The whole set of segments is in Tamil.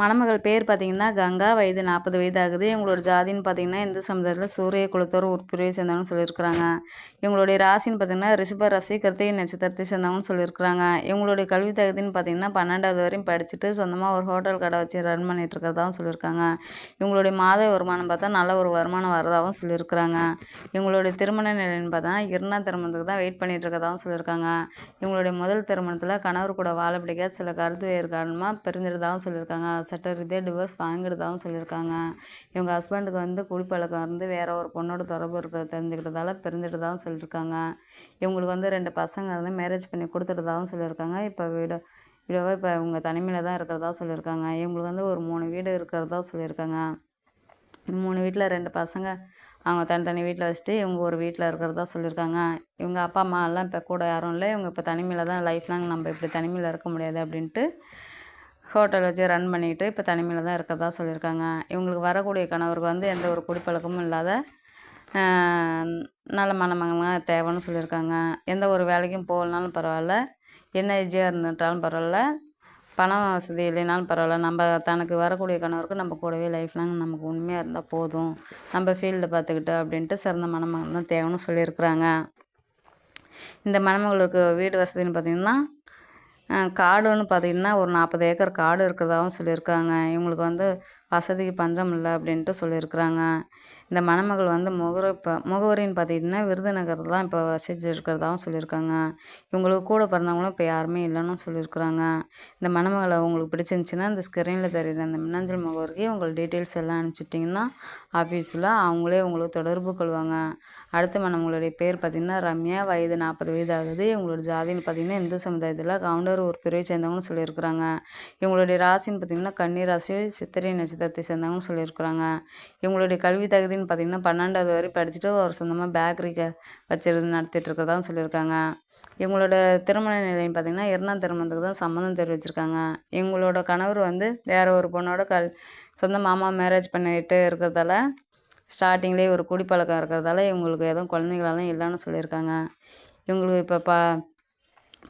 மணமகள் பேர் பார்த்தீங்கன்னா கங்கா வயது நாற்பது வயது ஆகுது இவங்களோட ஜாதின்னு பார்த்தீங்கன்னா இந்து சமுதாயத்தில் சூரிய குலத்தோர் உட்பிரிவை சேர்ந்தவங்கன்னு சொல்லியிருக்கிறாங்க. இவங்களுடைய ராசின்னு பார்த்தீங்கன்னா ரிஷப ராசி கிருத்திகை நட்சத்திரத்தை சேர்ந்தவங்கன்னு சொல்லியிருக்கிறாங்க. இவங்களுடைய கல்வி தகுதின்னு பார்த்தீங்கன்னா பன்னெண்டாவது வரையும் படிச்சுட்டு சொந்தமாக ஒரு ஹோட்டல் கடை வச்சு ரன் பண்ணிட்டு இருக்கிறதாவும் சொல்லியிருக்காங்க. இவங்களுடைய மாத வருமானம் பார்த்தா நல்ல ஒரு வருமானம் வரதாகவும் சொல்லியிருக்கிறாங்க. இவங்களுடைய திருமண நிலைன்னு பார்த்தா இரண்டாம் திருமணத்துக்கு தான் வெயிட் பண்ணிட்டு இருக்கதாகவும் சொல்லியிருக்காங்க. இவங்களுடைய முதல் திருமணத்தில் கணவர் கூட வாழ பிடிக்காத சில கருத்து வேறு காரணமாக பிரிஞ்சிருந்தாகவும் சொல்லியிருக்காங்க. சட்ட ரீதியாக டிவோர்ஸ் வாங்கிடுதாகவும் சொல்லியிருக்காங்க. இவங்க ஹஸ்பண்டுக்கு வந்து குடிப்பழக்கம் இருந்து வேற ஒரு பொண்ணோட தொடர்பு இருக்கிறத தெரிஞ்சுக்கிட்டதால பிரிஞ்சிட்டதாகவும் சொல்லியிருக்காங்க. இவங்களுக்கு வந்து ரெண்டு பசங்க வந்து மேரேஜ் பண்ணி கொடுத்துட்டதாகவும் சொல்லியிருக்காங்க. இப்போ வீடு வீடோவை இப்போ இவங்க தனிமையில் தான் இருக்கிறதா சொல்லியிருக்காங்க. இவங்களுக்கு வந்து ஒரு மூணு வீடு இருக்கிறதா சொல்லியிருக்காங்க. மூணு வீட்டில் ரெண்டு பசங்க அவங்க தனித்தனி வீட்டில் வச்சுட்டு இவங்க ஒரு வீட்டில் இருக்கிறதா சொல்லியிருக்காங்க. இவங்க அப்பா அம்மா எல்லாம் இப்போ கூட யாரும் இல்லை. இவங்க இப்போ தனிமையில் தான் லைஃப் லாங் நம்ம இப்படி தனிமையில் இருக்க முடியாது அப்படின்ட்டு ஹோட்டல் வச்சு ரன் பண்ணிக்கிட்டு இப்போ தனிமையில் தான் இருக்கிறதா சொல்லியிருக்காங்க. இவங்களுக்கு வரக்கூடிய கணவருக்கு வந்து எந்த ஒரு குடிப்பழக்கமும் இல்லாத நல்ல மணமகனாக தேவைன்னு சொல்லியிருக்காங்க. எந்த ஒரு வேலைக்கும் போகலனாலும் பரவாயில்ல. என்ன ஏஜியாக இருந்துட்டாலும் பரவாயில்ல. பணம் வசதி இல்லைனாலும் பரவாயில்ல. நம்ம தனக்கு வரக்கூடிய கணவருக்கு நம்ம கூடவே லைஃப் லாங் நமக்கு உண்மையாக இருந்தால் போதும். நம்ம ஃபீல்டு பார்த்துக்கிட்டு அப்படின்ட்டு சிறந்த மணமகன் தான் தேவைன்னு சொல்லியிருக்கிறாங்க. இந்த மணமகளுக்கு வீடு வசதின்னு பார்த்திங்கன்னா காடுன்னு பார்த்திங்கன்னா ஒரு நாற்பது ஏக்கர் காடு இருக்கிறதாகவும் சொல்லியிருக்காங்க. இவங்களுக்கு வந்து வசதிக்கு பஞ்சம் இல்லை அப்படின்ட்டு சொல்லியிருக்கிறாங்க. இந்த மணமகள் வந்து முகர இப்போ முகவரின்னு பார்த்துக்கிட்டிங்கன்னா விருதுநகர் தான் இப்போ வசிச்சு இருக்கிறதாகவும் சொல்லியிருக்காங்க. இவங்களுக்கு கூட பிறந்தவங்களும் இப்போ யாருமே இல்லைன்னு சொல்லியிருக்கிறாங்க. இந்த மணமகளை உங்களுக்கு பிடிச்சிருந்துச்சின்னா இந்த ஸ்க்ரீனில் தெரியுற அந்த மின்னஞ்சல் முகவரிக்கு உங்கள் டீட்டெயில்ஸ் எல்லாம் அனுப்பிச்சிட்டிங்கன்னா ஆஃபீஸில் அவங்களே உங்களுக்கு தொடர்பு கொள்வாங்க. அடுத்த மணமகளுடைய பேர் பார்த்திங்கன்னா ரம்யா. வயது நாற்பது வயது ஆகுது இவங்களோட ஜாதின்னு பார்த்திங்கன்னா இந்து சமுதாயத்தில் கவுண்டர் ஒரு பிரிவை சேர்ந்தவங்கன்னு சொல்லியிருக்கிறாங்க. இவங்களுடைய ராசின்னு பார்த்திங்கன்னா கன்னி ராசி சித்திரை நட்சத்திரத்தை சேர்ந்தவங்கன்னு சொல்லியிருக்கிறாங்க. இவங்களுடைய கல்வி தகுதின்னு பார்த்திங்கன்னா பன்னெண்டாவது வரை படிச்சுட்டு ஒரு சொந்தமாக பேக்கரி க வச்சிருந்து நடத்திட்டு இருக்கிறதாவும் சொல்லியிருக்காங்க. இவங்களோட திருமண நிலையம் பார்த்திங்கன்னா இரண்டாம் திருமணத்துக்கு தான் சம்மந்தம் தெரிவிச்சிருக்காங்க. இவங்களோட கணவர் வந்து வேறு ஒரு பொண்ணோட கல் சொந்த மாமா மேரேஜ் பண்ணிட்டு இருக்கிறதால ஸ்டார்டிங்லேயே ஒரு குடிப்பழக்கம் இருக்கிறதால இவங்களுக்கு எதுவும் குழந்தைங்களெல்லாம் இல்லைன்னு சொல்லியிருக்காங்க. இவங்களுக்கு இப்போ பா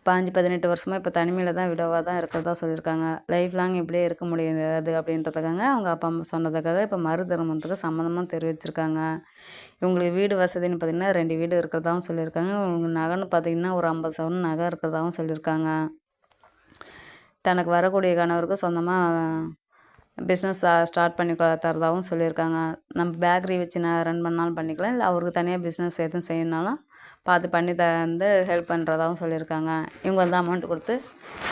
பாஞ்சு பதினெட்டு வருஷமாக இப்போ தனிமையில் தான் விடவாக தான் இருக்கிறதா சொல்லியிருக்காங்க. லைஃப் லாங் இப்படியே இருக்க முடியாது அப்படின்றதுக்காக அவங்க அப்பா அம்மா சொன்னதுக்காக இப்போ மறு திருமணத்துக்கு சம்மந்தமாக தெரிவிச்சிருக்காங்க. இவங்களுக்கு வீடு வசதின்னு பார்த்திங்கன்னா ரெண்டு வீடு இருக்கிறதாவும் சொல்லியிருக்காங்க. இவங்க நகைன்னு பார்த்திங்கன்னா ஒரு ஐம்பது சவரன் நகை இருக்கிறதாவும் சொல்லியிருக்காங்க. தனக்கு வரக்கூடிய கணவருக்கு சொந்தமாக பிஸ்னஸ் ஸ்டார்ட் பண்ணி தரதாகவும் சொல்லியிருக்காங்க. நம்ம பேக்கரி வச்சு நான் ரன் பண்ணாலும் பண்ணிக்கலாம். இல்லை அவருக்கு தனியாக பிஸ்னஸ் எதுவும் செய்யணுனாலும் பார்த்து பண்ணி தந்து ஹெல்ப் பண்ணுறதாகவும் சொல்லியிருக்காங்க. இவங்க வந்து அமௌண்ட் கொடுத்து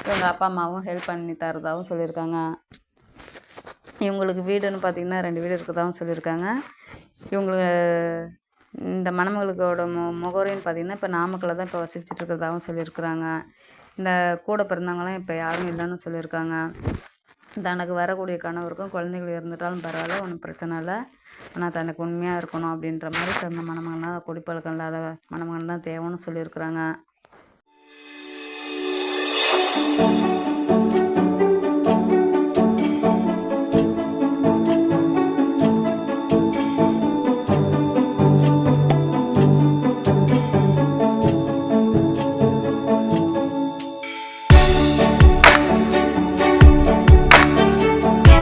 இவங்க அப்பா அம்மாவும் ஹெல்ப் பண்ணி தரதாகவும் சொல்லியிருக்காங்க. இவங்களுக்கு வீடுன்னு பார்த்திங்கன்னா ரெண்டு வீடு இருக்கிறதாகவும் சொல்லியிருக்காங்க. இவங்களுக்கு இந்த மணமகளுக்கோட மு முகவரின்னு பார்த்திங்கன்னா இப்போ நாமக்கல்ல தான் இப்போ வசிச்சுட்டு இருக்கிறதாகவும் சொல்லியிருக்கிறாங்க. இந்த கூட பிறந்தவங்களாம் இப்போ யாரும் இல்லைன்னு சொல்லியிருக்காங்க. தனக்கு வரக்கூடிய கணவருக்கும் குழந்தைகள் இருந்துட்டாலும் பரவாயில்ல ஒன்றும் பிரச்சனை இல்லை. ஆனால் தனக்கு உண்மையாக இருக்கணும் அப்படின்ற மாதிரி தகுந்த மணமகனாக குடிப்பழக்கம் இல்லாத மணமகன் தான் தேவைன்னு சொல்லியிருக்கிறாங்க.